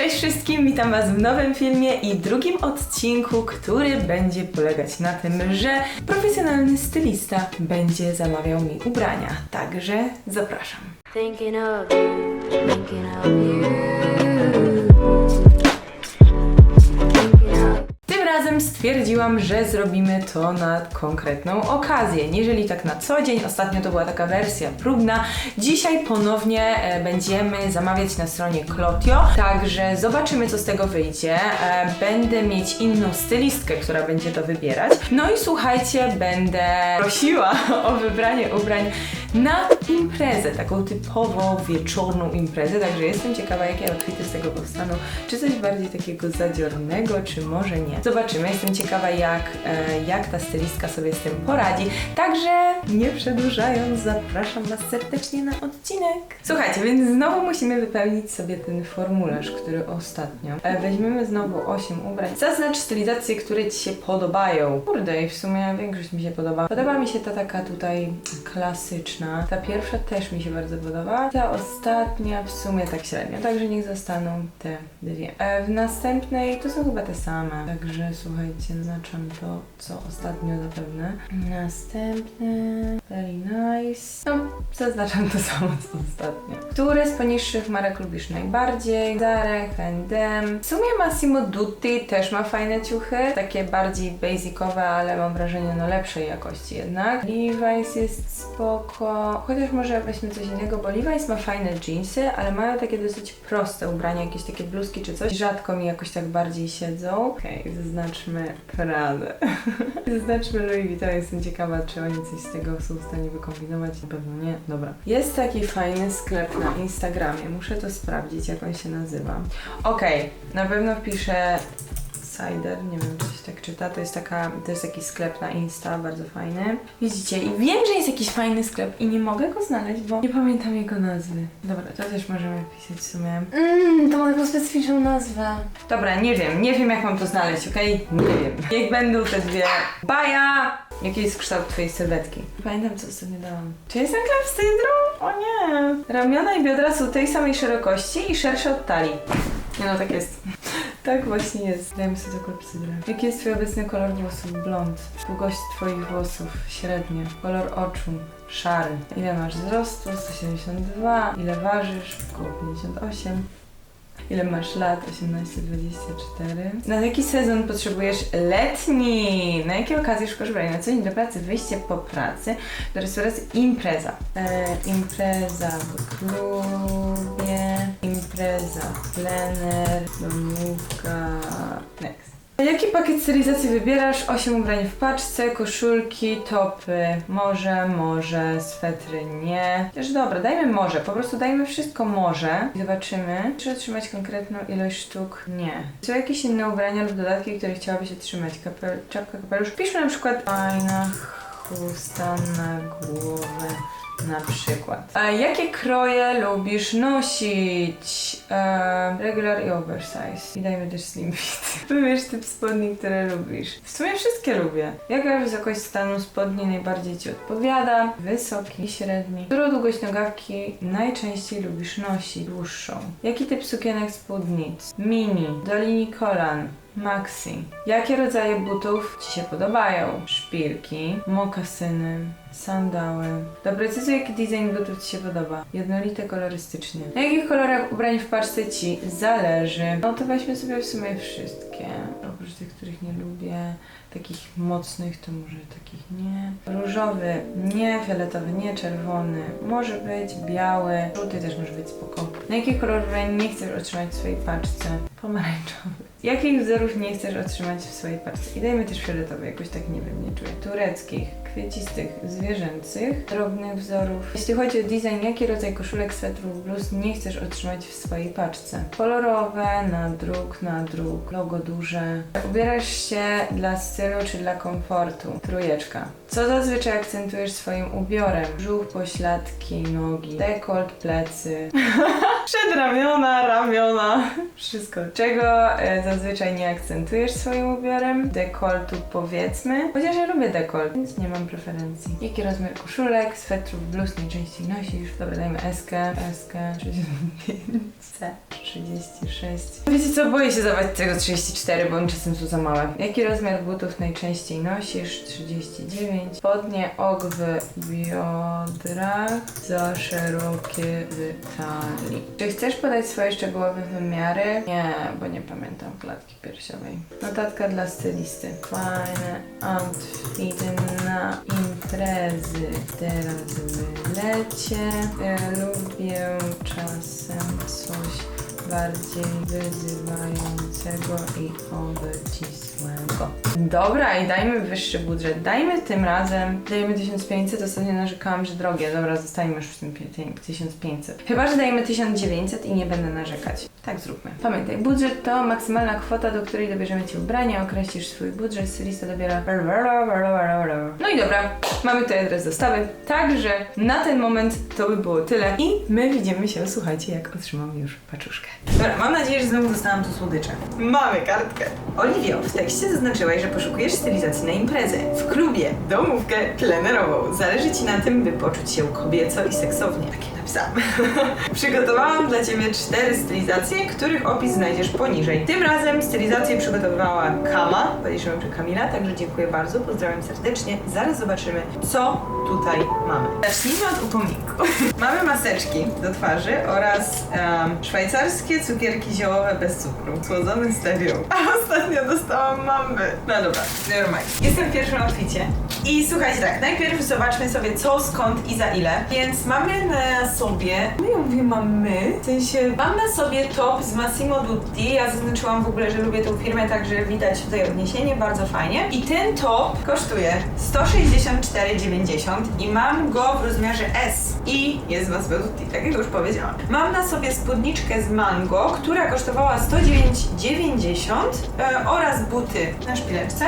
Cześć wszystkim, witam Was w nowym filmie i drugim odcinku, który będzie polegać na tym, że profesjonalny stylista będzie zamawiał mi ubrania. Także zapraszam. Thinking of you, thinking of you. Stwierdziłam, że zrobimy to na konkretną okazję. Jeżeli tak na co dzień, ostatnio to była taka wersja próbna, dzisiaj ponownie e, będziemy zamawiać na stronie Klotio, także zobaczymy co z tego wyjdzie. E, będę mieć inną stylistkę, która będzie to wybierać. No i słuchajcie, będę prosiła o wybranie ubrań na imprezę, taką typową wieczorną imprezę, także jestem ciekawa jakie outfity z tego powstaną, czy coś bardziej takiego zadziornego, czy może nie. Zobaczymy, jestem ciekawa jak, e, jak ta stylistka sobie z tym poradzi, także nie przedłużając zapraszam Was serdecznie na odcinek. Słuchajcie, więc znowu musimy wypełnić sobie ten formularz, który ostatnio. E, weźmiemy znowu 8 ubrań. Zaznacz stylizacje, które Ci się podobają. Kurde, i w sumie większość mi się podoba. Podoba mi się ta taka tutaj klasyczna. Ta pierwsza też mi się bardzo podoba. Ta ostatnia w sumie tak średnio. Także niech zostaną te dwie. E, w następnej to są chyba te same. Także słuchajcie, zaznaczam to, co ostatnio zapewne. Następne. Very nice. No, zaznaczam to samo, co ostatnio. Które z poniższych marek lubisz najbardziej? Zara, H&M. W sumie Massimo Dutti też ma fajne ciuchy. Takie bardziej basicowe, ale mam wrażenie no lepszej jakości jednak. Levi's jest spoko. Chociaż może weźmy coś innego, bo Levi's ma fajne jeansy, ale mają takie dosyć proste ubrania, jakieś takie bluzki czy coś. Rzadko mi jakoś tak bardziej siedzą. Okej, zaznaczmy Pradę. zaznaczmy Louis Vuitton. Jestem ciekawa, czy oni coś z tego są w stanie wykombinować. Na pewno nie. Dobra. Jest taki fajny sklep na Instagramie. Muszę to sprawdzić, jak on się nazywa. Okej, na pewno wpiszę Cider, nie wiem czy się tak czyta, to jest taka, to jest taki sklep na Insta, bardzo fajny. Widzicie, i wiem, że jest jakiś fajny sklep i nie mogę go znaleźć, bo nie pamiętam jego nazwy. Dobra, to też możemy wpisać w sumie. Mmm, to ma taką specyficzną nazwę. Dobra, nie wiem, nie wiem jak mam to znaleźć, okej? Nie wiem. Niech będą te dwie. Baja! Jaki jest kształt twojej sylwetki? Pamiętam co ostatnio dałam. Czy jestem klepsydrą? O nie! Ramiona i biodra są tej samej szerokości i szersze od talii. Nie no, tak jest. Tak właśnie jest. Dajmy sobie to klepsydrę. Jaki jest twój obecny kolor włosów? Blond. Długość twoich włosów? Średnia. Kolor oczu? Szary. Ile masz wzrostu? 172. Ile ważysz? Około 58. Ile masz lat? 18, 24. Na jaki sezon potrzebujesz letni? Na jakie okazje szukasz ubrania? Na co dzień do pracy, wyjście po pracy, do restauracji, impreza. E, impreza w klubie, impreza, plener, domówka, next. Jaki pakiet stylizacji wybierasz? 8 ubrań w paczce, koszulki, topy, może, może, swetry nie. Też dobra, dajmy może, po prostu dajmy wszystko może i zobaczymy, czy otrzymać konkretną ilość sztuk. Nie. Są jakieś inne ubrania lub dodatki, które chciałabyś otrzymać? Kapel, czapka, kapelusz. Piszmy na przykład fajna chusta na głowę. Na przykład. A jakie kroje lubisz nosić? Regular i oversize. I dajmy też slim fit. Wybierz typ spodni, które lubisz. W sumie wszystkie lubię. Jaka wysokość stanu spodni najbardziej Ci odpowiada? Wysoki, średni. Którą długość nogawki najczęściej lubisz nosić? Dłuższą. Jaki typ sukienek spódnic? Mini, do linii kolan, Maxi. Jakie rodzaje butów Ci się podobają? Szpilki, mokasyny, sandały. Doprecyzuj, jaki design butów Ci się podoba. Jednolite kolorystycznie. Na jakich kolorach ubrań w paczce Ci zależy? No to weźmy sobie w sumie wszystkie. Oprócz tych, których nie lubię. Takich mocnych to może takich nie. Różowy nie, fioletowy nie, czerwony może być, biały, żółty też może być spoko. Na jaki kolor ubrań nie chcesz otrzymać w swojej paczce? Pomarańczowy. Jakich wzorów nie chcesz otrzymać w swojej paczce? I dajmy też fioletowy, jakoś tak nie wiem, nie czuję. Tureckich, kwiecistych, zwierzęcych, drobnych wzorów. Jeśli chodzi o design, jaki rodzaj koszulek, swetrów, bluz nie chcesz otrzymać w swojej paczce? Kolorowe, na druk, na druk, logo duże. Ubierasz się dla stylu czy dla komfortu? Trójeczka. Co zazwyczaj akcentujesz swoim ubiorem? Brzuch, pośladki, nogi, dekolt, plecy. Przedramiona, ramiona, wszystko. Czego e, zazwyczaj nie akcentujesz swoim ubiorem? Dekoltu powiedzmy. Chociaż ja lubię dekolt, więc nie mam preferencji. Jaki rozmiar koszulek, swetrów, bluz najczęściej nosisz? Dobra, dajmy SK, SK, 35, C, 36. Wiecie co, boję się dawać tego 34, bo on czasem są za małe. Jaki rozmiar butów najczęściej nosisz? 39. Spodnie, ogwy, biodra, za szerokie w talii. Czy chcesz podać swoje szczegółowe wymiary? Nie, bo nie pamiętam klatki piersiowej. Notatka dla stylisty. Fajne outfity na imprezy. Teraz w lecie. Ja lubię czasem coś bardziej wyzywającego i obcisłego. Dobra, i dajmy wyższy budżet. Dajmy tym razem, dajmy 1500, ostatnio narzekałam, że drogie. Dobra, zostańmy już w tym pi- 1500. Chyba, że dajmy 1900 i nie będę narzekać. Tak zróbmy. Pamiętaj, budżet to maksymalna kwota, do której dobierzemy Ci ubrania, określisz swój budżet, stylista dobiera... No i dobra, mamy tutaj adres dostawy. Także na ten moment to by było tyle i my widzimy się, słuchajcie, jak otrzymam już paczuszkę. Dobra, mam nadzieję, że znowu dostałam tu słodycze. Mamy kartkę. Oliwio, w tekście zaznaczyłaś, że poszukujesz stylizacji na imprezę. W klubie, domówkę plenerową. Zależy Ci na tym, by poczuć się kobieco i seksownie. Takie napisałam. Przygotowałam dla Ciebie cztery stylizacje, których opis znajdziesz poniżej. Tym razem stylizację przygotowywała Kama, podejrzewam, że Kamila, także dziękuję bardzo, pozdrawiam serdecznie. Zaraz zobaczymy, co tutaj mamy. Zacznijmy od upominku. mamy maseczki do twarzy oraz em, szwajcarskie cukierki ziołowe bez cukru, słodzone stevia. A ostatnio dostałam mamby. No dobra, never mind. Jestem w pierwszym outficie. I słuchajcie tak, najpierw zobaczmy sobie co, skąd i za ile. Więc mamy na sobie, no ja mówię mamy, w sensie mam na sobie top z Massimo Dutti. Ja zaznaczyłam w ogóle, że lubię tą firmę, także widać tutaj odniesienie, bardzo fajnie. I ten top kosztuje 164,90 i mam go w rozmiarze S. I jest z Massimo Dutti, tak jak już powiedziałam. Mam na sobie spódniczkę z Mango, która kosztowała 109,90 e, oraz buty na szpileczce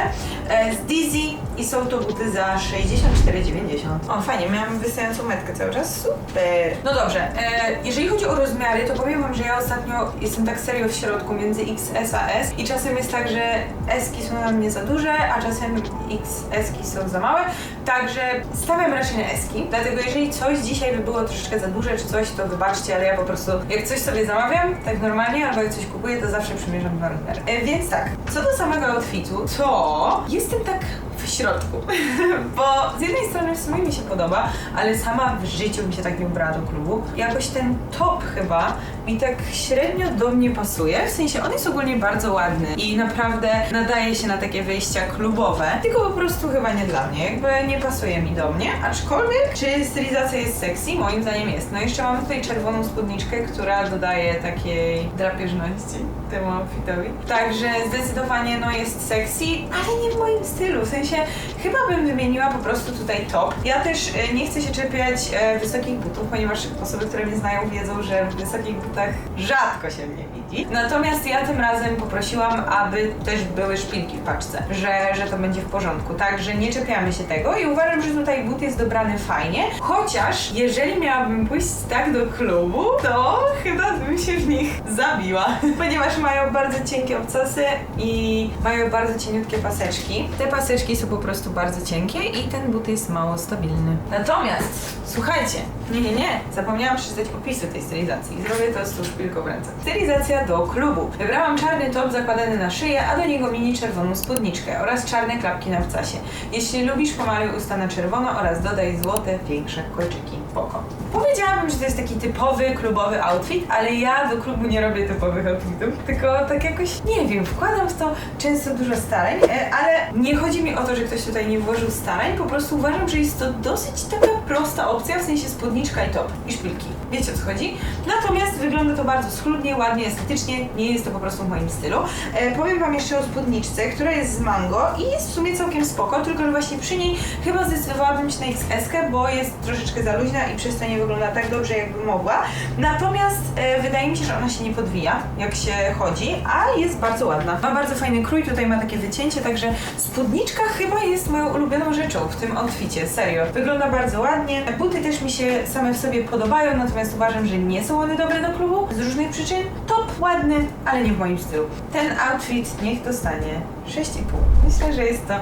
e, z Dizzy i są to buty za 64,90. O, fajnie, miałam wystającą metkę cały czas, super. No dobrze, e, jeżeli chodzi o rozmiary, to powiem wam, że ja ostatnio jestem tak serio w środku między XS a S i czasem jest tak, że S-ki są na mnie za duże, a czasem XS-ki są za małe, także stawiam raczej na S-ki, dlatego jeżeli coś dzisiaj by było troszeczkę za duże czy coś, to wybaczcie, ale ja po prostu jak coś sobie zamawiam, tak normalnie, albo jak coś kupuję, to zawsze przymierzam dwa rozmiary. E, więc tak, co do samego outfitu, to jestem tak w środku, bo z jednej strony w sumie mi się podoba, ale sama w życiu mi się tak nie ubrała do klubu. Jakoś ten top chyba mi tak średnio do mnie pasuje, w sensie on jest ogólnie bardzo ładny i naprawdę nadaje się na takie wyjścia klubowe, tylko po prostu chyba nie dla mnie, jakby nie pasuje mi do mnie, aczkolwiek czy stylizacja jest sexy? Moim zdaniem jest. No jeszcze mamy tutaj czerwoną spódniczkę, która dodaje takiej drapieżności temu outfitowi. Także zdecydowanie no jest sexy, ale nie w moim stylu, w sensie chyba bym wymieniła po prostu tutaj top. Ja też e, nie chcę się czepiać e, wysokich butów, ponieważ osoby, które mnie znają wiedzą, że wysokich butach rzadko się mnie widzi. Natomiast ja tym razem poprosiłam, aby też były szpilki w paczce, że, że to będzie w porządku. Także nie czepiamy się tego i uważam, że tutaj but jest dobrany fajnie. Chociaż jeżeli miałabym pójść tak do klubu, to chyba bym się w nich zabiła, ponieważ mają bardzo cienkie obcasy i mają bardzo cieniutkie paseczki. Te paseczki są po prostu bardzo cienkie i ten but jest mało stabilny. Natomiast, słuchajcie, nie, nie, nie, zapomniałam przeczytać opisu tej stylizacji zrobię to tą szpilką w ręce. Stylizacja do klubu. Wybrałam czarny top zakładany na szyję, a do niego mini czerwoną spódniczkę oraz czarne klapki na wcasie. Jeśli lubisz, pomaluj usta na czerwono oraz dodaj złote, większe kolczyki w oko. Powiedziałabym, że to jest taki typowy klubowy outfit, ale ja do klubu nie robię typowych outfitów, tylko tak jakoś, nie wiem, wkładam w to często dużo starań, e, ale nie chodzi mi o to, że ktoś tutaj nie włożył starań, po prostu uważam, że jest to dosyć taka prosta opcja, w sensie spódniczka i top i szpilki. Wiecie o co chodzi? Natomiast wygląda to bardzo schludnie, ładnie, estetycznie, nie jest to po prostu w moim stylu. E, powiem wam jeszcze o spódniczce, która jest z mango i jest w sumie całkiem spoko, tylko że właśnie przy niej chyba zdecydowałabym się na XS, bo jest troszeczkę za luźna i przez to nie wygląda tak dobrze, jakby mogła. Natomiast e, wydaje mi się, że ona się nie podwija, jak się chodzi, a jest bardzo ładna. Ma bardzo fajny krój, tutaj ma takie wycięcie, także spódniczka chyba jest moją ulubioną rzeczą w tym outficie, serio. Wygląda bardzo ładnie. Buty też mi się same w sobie podobają, natomiast natomiast uważam, że nie są one dobre do klubu z różnych przyczyn. Top, ładny, ale nie w moim stylu. Ten outfit niech dostanie 6,5. Myślę, że jest to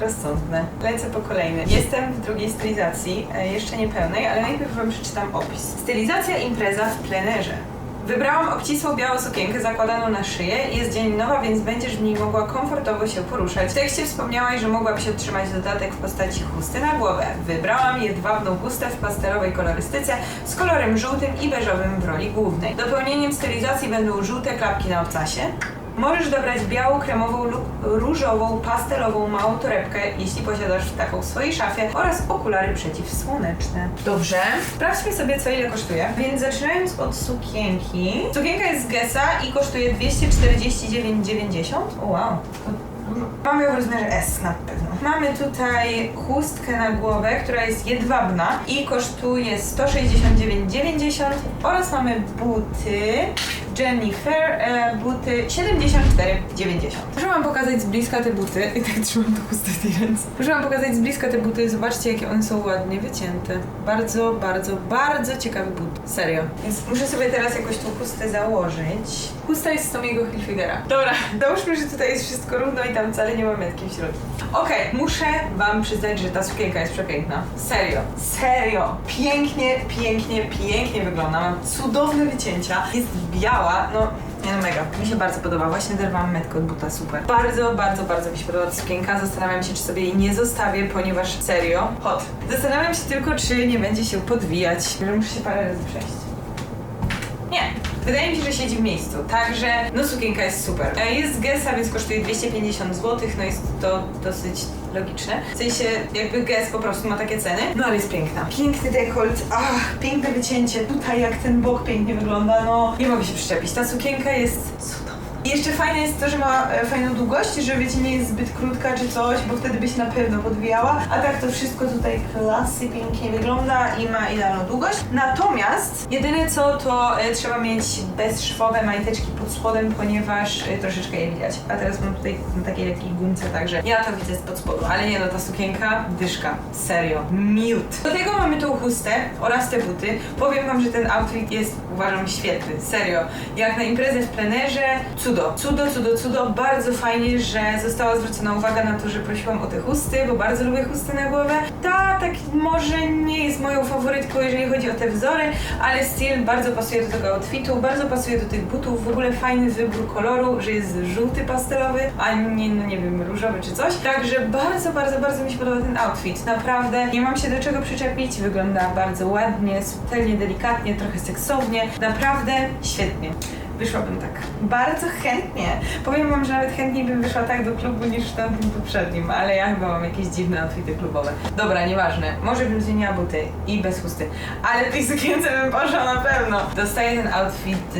rozsądne. Lecę po kolejny. Jestem w drugiej stylizacji, e, jeszcze nie pełnej, ale najpierw wam przeczytam opis. Stylizacja impreza w plenerze. Wybrałam obcisłą białą sukienkę zakładaną na szyję. Jest dzień nowa, więc będziesz w niej mogła komfortowo się poruszać. W tekście wspomniałaś, że mogłabyś otrzymać dodatek w postaci chusty na głowę. Wybrałam jedwabną chustę w pastelowej kolorystyce z kolorem żółtym i beżowym w roli głównej. Dopełnieniem stylizacji będą żółte klapki na obcasie. Możesz dobrać białą, kremową lub różową, pastelową małą torebkę, jeśli posiadasz taką w swojej szafie oraz okulary przeciwsłoneczne. Dobrze. Sprawdźmy sobie, co ile kosztuje. Więc zaczynając od sukienki. Sukienka jest z Gessa i kosztuje 249,90. O wow. Mamy ją w rozmiarze S na pewno. Mamy tutaj chustkę na głowę, która jest jedwabna i kosztuje 169,90 oraz mamy buty Jennifer, e, buty 74,90. Muszę wam pokazać z bliska te buty. I tak trzymam to w tej ręce. Muszę wam pokazać z bliska te buty. Zobaczcie, jakie one są ładnie wycięte. Bardzo, bardzo, bardzo ciekawy but. Serio. Więc muszę sobie teraz jakoś tą chustę założyć. Chusta jest z Tomiego Hilfigera. Dobra, załóżmy, że tutaj jest wszystko równo i tam wcale nie ma metki w środku. Okej, muszę wam przyznać, że ta sukienka jest przepiękna. Serio. Serio. Pięknie, pięknie, pięknie wygląda. Mam cudowne wycięcia. Jest biała, no... Nie no mega, mi się bardzo podoba. Właśnie derwałam metkę od buta, super. Bardzo, bardzo, bardzo mi się podoba ta sukienka. Zastanawiam się, czy sobie jej nie zostawię, ponieważ serio, hot. Zastanawiam się tylko, czy nie będzie się podwijać. Muszę się parę razy przejść. Nie. Wydaje mi się, że siedzi w miejscu. Także, no sukienka jest super. E, Jest z Gessa, więc kosztuje 250 zł. No jest to dosyć logiczne. W sensie, jakby Guess po prostu ma takie ceny. No ale jest piękna. Piękny dekolt, ach, piękne wycięcie. Tutaj jak ten bok pięknie wygląda, no nie mogę się przyczepić. Ta sukienka jest. I jeszcze fajne jest to, że ma e, fajną długość, że wiecie, nie jest zbyt krótka czy coś, bo wtedy by się na pewno podwijała. A tak to wszystko tutaj klasy pięknie wygląda i ma idealną długość. Natomiast jedyne co to e, trzeba mieć bezszwowe majteczki pod spodem, ponieważ e, troszeczkę je widać. A teraz mam tutaj na takiej lekkiej gumce, także ja to widzę spod spodu. Ale nie no, ta sukienka, dyszka. Serio. Miód. Do tego mamy tą chustę oraz te buty. Powiem wam, że ten outfit jest uważam świetny. Serio. Jak na imprezę w plenerze, cudo. Cudo, cudo, cudo. Bardzo fajnie, że została zwrócona uwaga na to, że prosiłam o te chusty, bo bardzo lubię chusty na głowę. Ta tak może nie jest moją faworytką, jeżeli chodzi o te wzory, ale styl bardzo pasuje do tego outfitu, bardzo pasuje do tych butów. W ogóle fajny wybór koloru, że jest żółty pastelowy, a nie, no nie wiem, różowy czy coś. Także bardzo, bardzo, bardzo mi się podoba ten outfit. Naprawdę nie mam się do czego przyczepić. Wygląda bardzo ładnie, subtelnie, delikatnie, trochę seksownie. Naprawdę świetnie. Wyszłabym tak. Bardzo chętnie. Powiem wam, że nawet chętniej bym wyszła tak do klubu niż w tamtym poprzednim, ale ja chyba mam jakieś dziwne outfity klubowe. Dobra, nieważne. Może bym zmieniła buty i bez chusty, ale tej sukience bym poszła na pewno. Dostaję ten outfit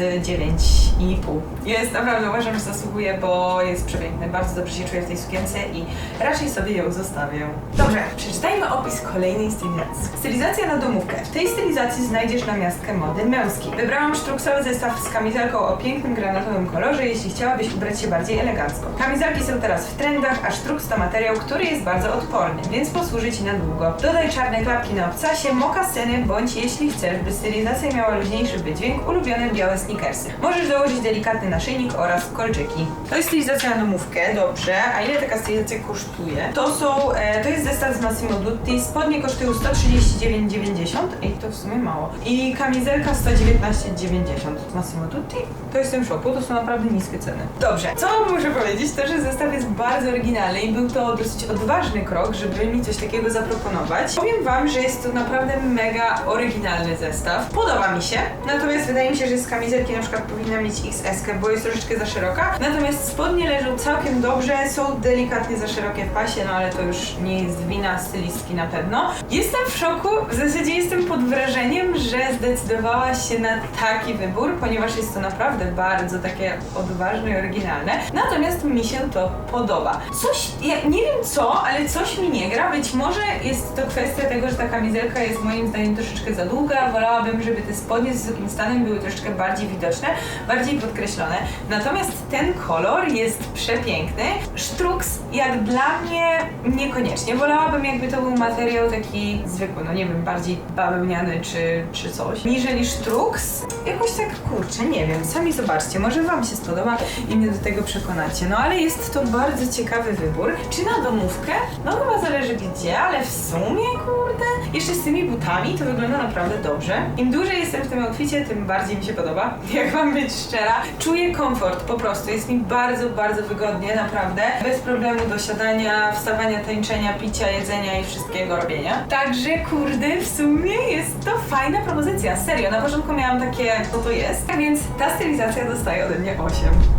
y, 9,5. Jest naprawdę, uważam, że zasługuje, bo jest przepiękny. Bardzo dobrze się czuję w tej sukience i raczej sobie ją zostawię. Dobrze, przeczytajmy opis kolejnej stylizacji. Stylizacja na domówkę. W tej stylizacji znajdziesz namiastkę mody męskiej. Wybrałam sztruksowy zestaw z kamizelką o pięknym granatowym kolorze, jeśli chciałabyś ubrać się bardziej elegancko. Kamizelki są teraz w trendach, a sztruks to materiał, który jest bardzo odporny, więc posłuży Ci na długo. Dodaj czarne klapki na obcasie, mokassyny, bądź jeśli chcesz, by stylizacja miała luźniejszy wydźwięk, ulubione białe sneakersy. Możesz dołożyć delikatny naszyjnik oraz kolczyki. To jest stylizacja na domówkę, dobrze. A ile taka stylizacja kosztuje? To są, e, to jest zestaw z Massimo Dutti, spodnie kosztują 139,90 i to w sumie mało. I kamizelka 119,90 Massimo Dutti. To jestem w szoku, to są naprawdę niskie ceny. Dobrze, co muszę powiedzieć, to że zestaw jest bardzo oryginalny i był to dosyć odważny krok, żeby mi coś takiego zaproponować. Powiem wam, że jest to naprawdę mega oryginalny zestaw. Podoba mi się, natomiast wydaje mi się, że z kamizelki na przykład powinna mieć XS, bo jest troszeczkę za szeroka. Natomiast spodnie leżą całkiem dobrze, są delikatnie za szerokie w pasie, no ale to już nie jest wina stylistki na pewno. Jestem w szoku, w zasadzie jestem pod wrażeniem, że zdecydowałaś się na taki wybór, ponieważ jest to naprawdę bardzo takie odważne i oryginalne. Natomiast mi się to podoba. Coś, ja nie wiem co, ale coś mi nie gra. Być może jest to kwestia tego, że ta kamizelka jest moim zdaniem troszeczkę za długa. Wolałabym, żeby te spodnie z wysokim stanem były troszeczkę bardziej widoczne, bardziej bardziej podkreślone. Natomiast ten kolor jest przepiękny. Sztruks jak dla mnie niekoniecznie. Wolałabym jakby to był materiał taki zwykły, no nie wiem, bardziej bawełniany czy, czy coś. Niżeli sztruks. Jakoś tak kurczę, nie wiem. Sami zobaczcie, może wam się spodoba i mnie do tego przekonacie. No ale jest to bardzo ciekawy wybór. Czy na domówkę? No chyba zależy gdzie, ale w sumie kurde. Jeszcze z tymi butami to wygląda naprawdę dobrze. Im dłużej jestem w tym outficie, tym bardziej mi się podoba. Jak mam być szczera. Czuję komfort po prostu. Jest mi bardzo, bardzo wygodnie, naprawdę. Bez problemu do siadania, wstawania, tańczenia, picia, jedzenia i wszystkiego robienia. Także kurde, w sumie jest to fajna propozycja. Serio, na początku miałam takie, co to jest. Tak więc ta stylizacja dostaje ode mnie 8.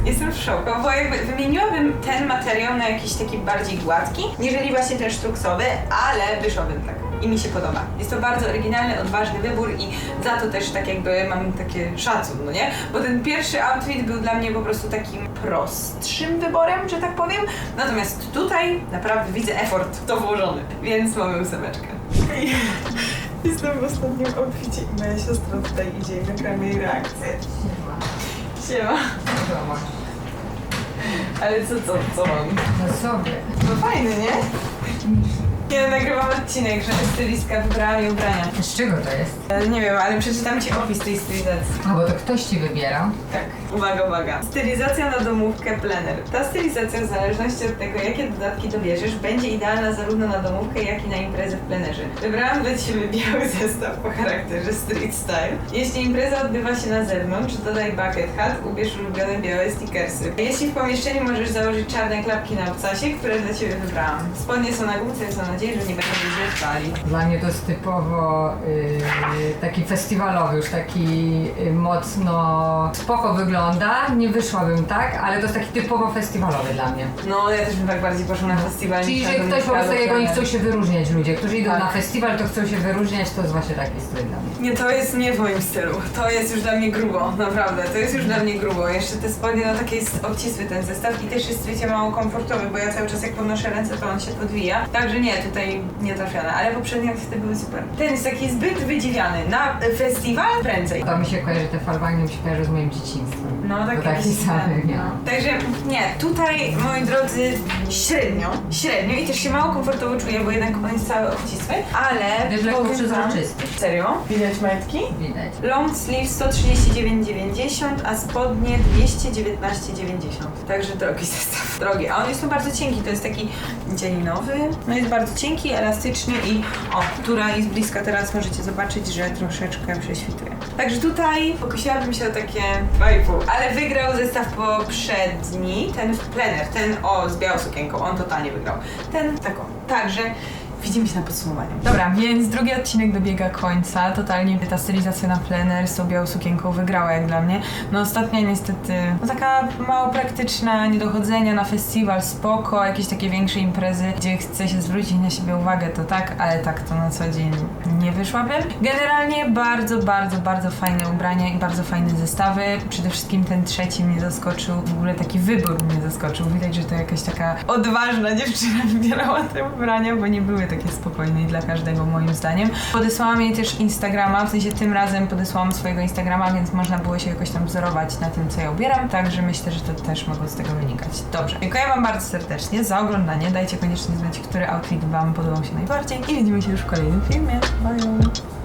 Jestem w szoku, bo jakby wymieniłabym ten materiał na jakiś taki bardziej gładki, niżeli właśnie ten sztruksowy, ale wyszłabym tak. I mi się podoba. Jest to bardzo oryginalny, odważny wybór i za to też tak jakby mam takie szacun, no nie? Bo ten pierwszy outfit był dla mnie po prostu takim prostszym wyborem, że tak powiem. Natomiast tutaj naprawdę widzę effort w to włożony, więc mamy ósemeczkę. Jestem w ostatnim outficie i moja siostra tutaj idzie i nagramy jej reakcję. Siema. Ale co, co, co mam? No sobie. No fajny, nie? Ja nagrywam odcinek, że stylistka wybrała mi ubrania. Z czego to jest? E, Nie wiem, ale przeczytam Ci opis tej stylizacji. A, bo to ktoś ci wybierał. Tak, uwaga, uwaga. Stylizacja na domówkę plener. Ta stylizacja w zależności od tego, jakie dodatki dobierzesz, będzie idealna zarówno na domówkę, jak i na imprezę w plenerze. Wybrałam dla Ciebie biały zestaw po charakterze street style. Jeśli impreza odbywa się na zewnątrz, dodaj bucket hat, ubierz ulubione białe stickersy. Jeśli w pomieszczeniu możesz założyć czarne klapki na obcasie, które dla Ciebie wybrałam. Spodnie są na gumce, więc mam nadzieję, że nie będą źle spali. Dla mnie to jest typowo y, taki festiwalowy, już taki y, mocno spoko wygląda. Nie wyszłabym tak, ale to jest taki typowo festiwalowy dla mnie. No, ja też bym tak bardziej poszła na festiwal. Czyli, niż że ktoś po prostu, jak oni plener. chcą się wyróżniać ludzie, którzy idą Tak. na festiwal, to chcą się wyróżniać, to jest właśnie taki styl dla mnie. Nie, to jest nie w moim stylu. To jest już dla mnie grubo, naprawdę. To jest już dla mnie grubo. Jeszcze te spodnie, no taki jest obcisły ten zestaw i też jest, wiecie, mało komfortowy, bo ja cały czas jak podnoszę ręce, to on się podwija. Także nie, tutaj nie trafione, ale poprzednie outfity były super. Ten jest taki zbyt wydziwiany. Na festiwal prędzej. To mi się kojarzy, te farbanie mi się kojarzy z moim dzieciństwem. No, tak to taki jakiś sam ten, miał. no. Także nie, tutaj moi drodzy średnio, średnio i też się mało komfortowo czuję, bo jednak on jest cały obcisły, ale Wiesz, lekko powiem wam- przezroczysty. Serio? Widać majtki? Widać. Long sleeve 139,90, a spodnie 219,90. Także drogi zestaw. Drogi. A on jest tu bardzo cienki, to jest taki dzielinowy. No jest bardzo cienki, elastyczny i o, która jest bliska teraz możecie zobaczyć, że troszeczkę prześwituje. Także tutaj pokusiłabym się o takie 2,5. Ale wygrał zestaw poprzedni, ten w plener, ten o z białą sukienką, on totalnie wygrał. Ten taką. Także Widzimy się na podsumowaniu. Dobra, więc drugi odcinek dobiega końca. Totalnie ta stylizacja na plener z tą sukienką wygrała jak dla mnie. No ostatnia niestety, no taka mało praktyczna, niedochodzenia na festiwal, spoko, jakieś takie większe imprezy, gdzie chce się zwrócić na siebie uwagę, to tak, ale tak to na co dzień nie wyszłabym. Generalnie bardzo, bardzo, bardzo fajne ubrania i bardzo fajne zestawy. Przede wszystkim ten trzeci mnie zaskoczył, w ogóle taki wybór mnie zaskoczył. Widać, że to jakaś taka odważna dziewczyna wybierała te ubrania, bo nie były takie spokojne i dla każdego moim zdaniem. Podesłałam jej też Instagrama, w sensie tym razem podesłałam swojego Instagrama, więc można było się jakoś tam wzorować na tym, co ja ubieram, także myślę, że to też mogło z tego wynikać. Dobrze, dziękuję Wam bardzo serdecznie za oglądanie. Dajcie koniecznie znać, który outfit Wam podobał się najbardziej i widzimy się już w kolejnym filmie. Bye!